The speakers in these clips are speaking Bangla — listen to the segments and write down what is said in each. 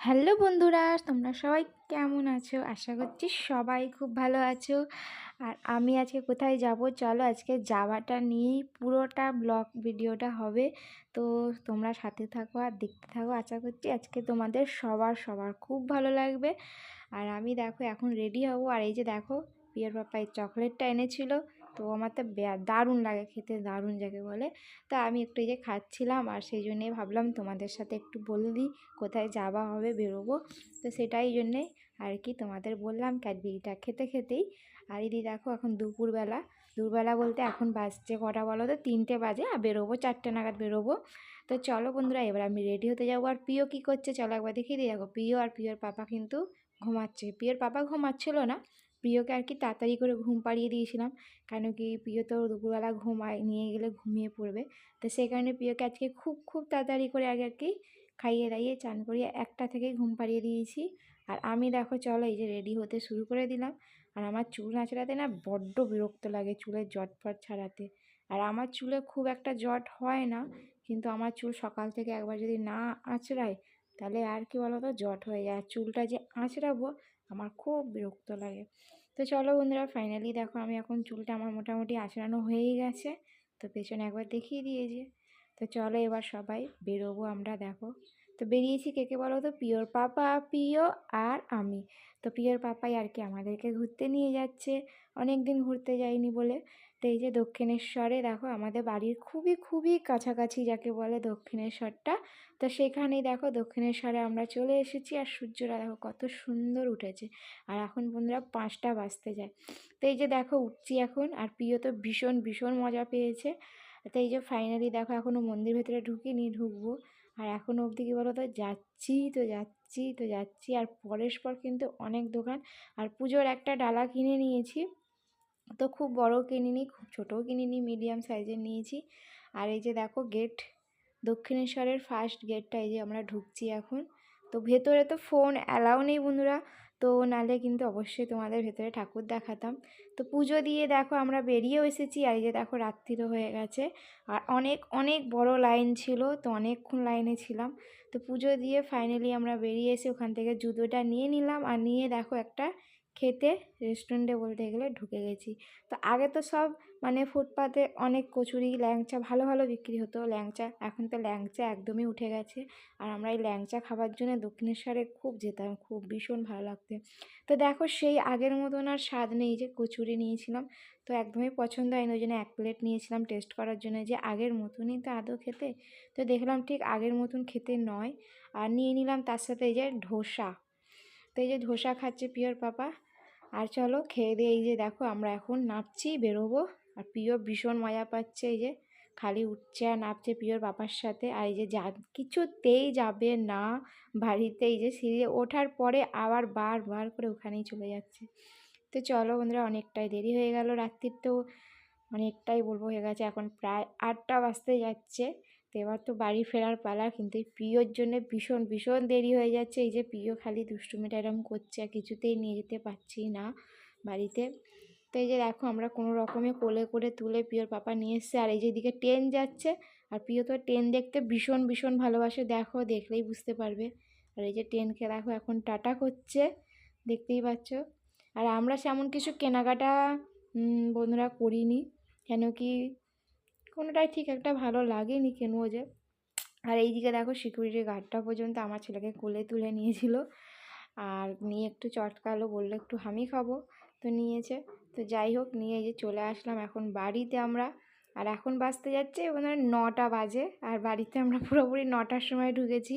হ্যালো বন্ধুরা, তোমরা সবাই কেমন আছো? আশা করছি সবাই খুব ভালো আছো। আর আমি আজকে কোথায় যাব? চলো আজকে যাওয়াটা নিয়েই পুরোটা ব্লগ ভিডিওটা হবে। তো তোমরা সাথে থাকো আর দেখতে থাকো। আশা করছি আজকে তোমাদের সবার সবার খুব ভালো লাগবে। আর আমি দেখো এখন রেডি হব। আর এই যে দেখো, পিয়ার পাপা এই চকলেটটা এনেছিল। তো আমার তো দারুণ লাগে খেতে, দারুণ যাকে বলে। তা আমি একটু এই যে খাচ্ছিলাম আর সেই জন্যে ভাবলাম তোমাদের সাথে একটু বলে দিই কোথায় যাওয়া হবে, বেরোবো। তো সেটাই জন্যে আর কি তোমাদের বললাম ক্যাডবেরিটা খেতে খেতেই। আর এদি দেখো এখন দুপুরবেলা। দুপুরবেলা বলতে এখন বাজছে কটা বলো তো? তিনটে বাজে আর বেরোবো, চারটে নাগাদ বেরোবো। তো চলো বন্ধুরা এবার আমি রেডি হতে যাব। আর প্রিয় কী করছে? চলো একবার দেখিয়ে দিয়ে দেখো প্রিয় আর প্রিয়র পাপা কিন্তু ঘুমাচ্ছে। প্রিয়র পাপা ঘুমাচ্ছিল না। প্রিয়কে আর কি তাড়াতাড়ি করে ঘুম পাড়িয়ে দিয়েছিলাম। কেন কি প্রিয় তো দুপুরবেলা ঘুমায়, নিয়ে গেলে ঘুমিয়ে পড়বে। তো সেই কারণে প্রিয়কে আজকে খুব খুব তাড়াতাড়ি করে আগে আর কি খাইয়ে দাইয়ে চান করিয়ে একটা থেকে ঘুম পাড়িয়ে দিয়েছি। আর আমি দেখো, চলো এই যে রেডি হতে শুরু করে দিলাম। আর আমার চুল আঁচড়াতে না বড্ড বিরক্ত লাগে চুলের জট ফট ছাড়াতে। আর আমার চুলে খুব একটা জট হয় না, কিন্তু আমার চুল সকাল থেকে একবার যদি না আঁচড়ায়, তাহলে আর কি বলো তো জট হয়ে যায়। চুলটা যে আঁচড়াবো আমার খুব বিরক্ত লাগে। তো চলো বন্ধুরা ফাইনালি দেখো আমি এখন চুলটা আমার মোটামুটি আঁচড়ানো হয়েই গেছে। তো পেছনে একবার দেখিয়ে দিয়েছে। তো চলো এবার সবাই বেরোবো আমরা, দেখো। তো বেরিয়েছি কে কে বলো তো? পিওর পাপা, পিও আর আমি। তো পিওর পাপাই আর কি আমাদেরকে ঘুরতে নিয়ে যাচ্ছে। অনেক দিন ঘুরতে যাইনি বলে। তো এই যে দক্ষিণেশ্বরে দেখো আমাদের বাড়ির খুবই খুবই কাছাকাছি যাকে বলে দক্ষিণেশ্বরটা। তো সেখানেই দেখো দক্ষিণেশ্বরে আমরা চলে এসেছি আর সূর্যটা দেখো কত সুন্দর উঠেছে। আর এখন বন্ধুরা পাঁচটা বাজতে যায়। তো এই যে দেখো উঠছি এখন আর প্রিয় তো ভীষণ ভীষণ মজা পেয়েছে। তো এই যে ফাইনালি দেখো এখনও মন্দির ভেতরে ঢুকিনি, ঢুকবো। আর এখনও অবধি কী বলো তো যাচ্ছি তো যাচ্ছি তো যাচ্ছি। আর পরের পর কিন্তু অনেক দোকান। আর পুজোর একটা ডালা কিনে নিয়েছি। তো খুব বড় কিনিনি, খুব ছোটও কিনিনি মিডিয়াম সাইজের নিয়েছি। আর এই যে দেখো গেট দক্ষিণেশ্বরের ফার্স্ট গেটটা এই যে আমরা ঢুকছি এখন। তো ভেতরে তো ফোন অ্যালাউ নেই বন্ধুরা। তো নালে কিন্তু অবশ্যই তোমাদের ভেতরে ঠাকুর দেখাতাম। তো পুজো দিয়ে দেখো আমরা বেরিয়েও এসেছি, আর এই যে দেখো রাত্রিরও হয়ে গেছে। আর অনেক অনেক বড় লাইন ছিল, তো অনেকক্ষণ লাইনে ছিলাম। তো পুজো দিয়ে ফাইনালি আমরা বেরিয়ে এসে ওখান থেকে জুতোটা নিয়ে নিলাম। আর নিয়ে দেখো একটা খেতে রেস্টুরেন্টে বলতে গেলে ঢুকে গেছি। তো আগে তো সব মানে ফুটপাতে অনেক কচুরি, ল্যাংচা, ভালো ভালো বিক্রি হতো। ল্যাংচা, এখন তো ল্যাংচা একদমই উঠে গেছে। আর আমরা এই ল্যাংচা খাবার জন্য দক্ষিণেশ্বরে খুব যেতাম, খুব ভীষণ ভালো লাগতো। তো দেখো সেই আগের মতন আর স্বাদ নেই যে কচুরি নিয়েছিলাম। তো একদমই পছন্দ হয়নি, ওই জন্য এক প্লেট নিয়েছিলাম টেস্ট করার জন্য যে আগের মতনই তো আদৌ খেতে। তো দেখলাম ঠিক আগের মতন খেতে নয়। আর নিয়ে নিলাম তার সাথে এই যে ধোসা। তো এই যে ধোসা খাচ্ছে পিওর পাপা। আর চলো খেয়ে দিয়ে এই যে দেখো আমরা এখন নাপছি, বেরোবো। আর প্রিয় ভীষণ মজা পাচ্ছে এই যে, খালি উঠছে আর নাপছে প্রিয়র বাবার সাথে। আর এই যে যা, কিছুতেই যাবে না বাড়িতে। এই যে সিঁড়ি ওঠার পরে আবার বারবার করে ওখানেই চলে যাচ্ছে। তো চলো বন্ধুরা, অনেকটাই দেরি হয়ে গেল রাত্রির তো। অনেকটাই বলব হয়ে গেছে, এখন প্রায় আটটা বাজতে যাচ্ছে। তো এবার তো বাড়ি ফেরার পালা, কিন্তু এই প্রিয়র জন্য ভীষণ ভীষণ দেরি হয়ে যাচ্ছে। এই যে প্রিয় খালি দুষ্টুমিটা এরকম করছে আর কিছুতেই নিয়ে যেতে পারছি না বাড়িতে। তো এই যে দেখো আমরা কোনো রকমে কোলে করে তুলে প্রিয়র পাপা নিয়ে এসছে। আর এই যে দিকে ট্রেন যাচ্ছে, আর প্রিয় তো ট্রেন দেখতে ভীষণ ভীষণ ভালোবাসে। দেখো, দেখলেই বুঝতে পারবে। আর এই যে ট্রেনকে দেখো এখন টাটা করছে, দেখতেই পাচ্ছ। আর আমরা সেমন কিছু কেনাকাটা বন্ধুরা করিনি। কেন কি কোনোটাই ঠিক একটা ভালো লাগেনি কেন যে। আর এইদিকে দেখো সিকিউরিটি গার্ডটা পর্যন্ত আমার ছেলেকে কোলে তুলে নিয়েছিল। আর নিয়ে একটু চটকালো, বলল একটু হামি খাব তো নিয়েছে। তো যাই হোক, নিয়ে যে চলে আসলাম এখন বাড়িতে আমরা। আর এখন বাজতে যাচ্ছে মানে নটা বাজে। আর বাড়িতে আমরা পুরোপুরি নটার সময় ঢুকেছি।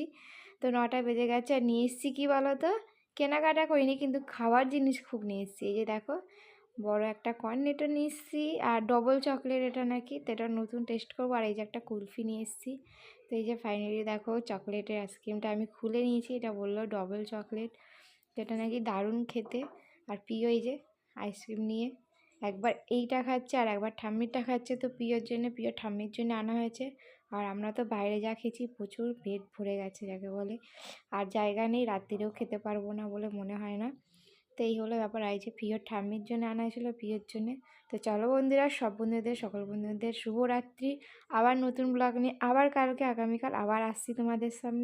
তো নটা বেজে গেছে। আর নিয়ে এসেছি কী বলো তো কেনাকাটা করিনি কিন্তু খাওয়ার জিনিস খুব নিয়ে এসেছি। এই যে দেখো বড় একটা কর্ন এটা নিয়ে এসেছি আর ডবল চকলেট এটা নাকি, তো এটা নতুন টেস্ট করব। আর এই যে একটা কুলফি নিয়ে এসেছি। তো এই যে ফাইনালি দেখো চকলেটের আইসক্রিমটা আমি খুলে নিয়েছি। এটা বলল ডবল চকলেট যেটা নাকি দারুণ খেতে। আর প্রিয় এই যে আইসক্রিম নিয়ে, একবার এইটা খাচ্ছে আর একবার ঠাম্মিরটা খাচ্ছে। তো প্রিয়র জন্য, প্রিয় ঠাম্মির জন্য আনা হয়েছে। আর আমরা তো বাইরে যা খেয়েছি, প্রচুর পেট ভরে গেছে যাকে বলে। আর জায়গা নেই, রাত্রিরেও খেতে পারব না বলে মনে হয় না। তো এই হলো ব্যাপার। এই যে প্রিয়র ঠাম্মির জন্য আনা হয়েছিলো, প্রিয়র জন্যে। তো চলো বন্ধুরা, সব বন্ধুদের, সকল বন্ধুদের শুভরাত্রি। আবার নতুন ব্লগ নিয়ে আবার কালকে, আগামীকাল আবার আসছি তোমাদের সামনে।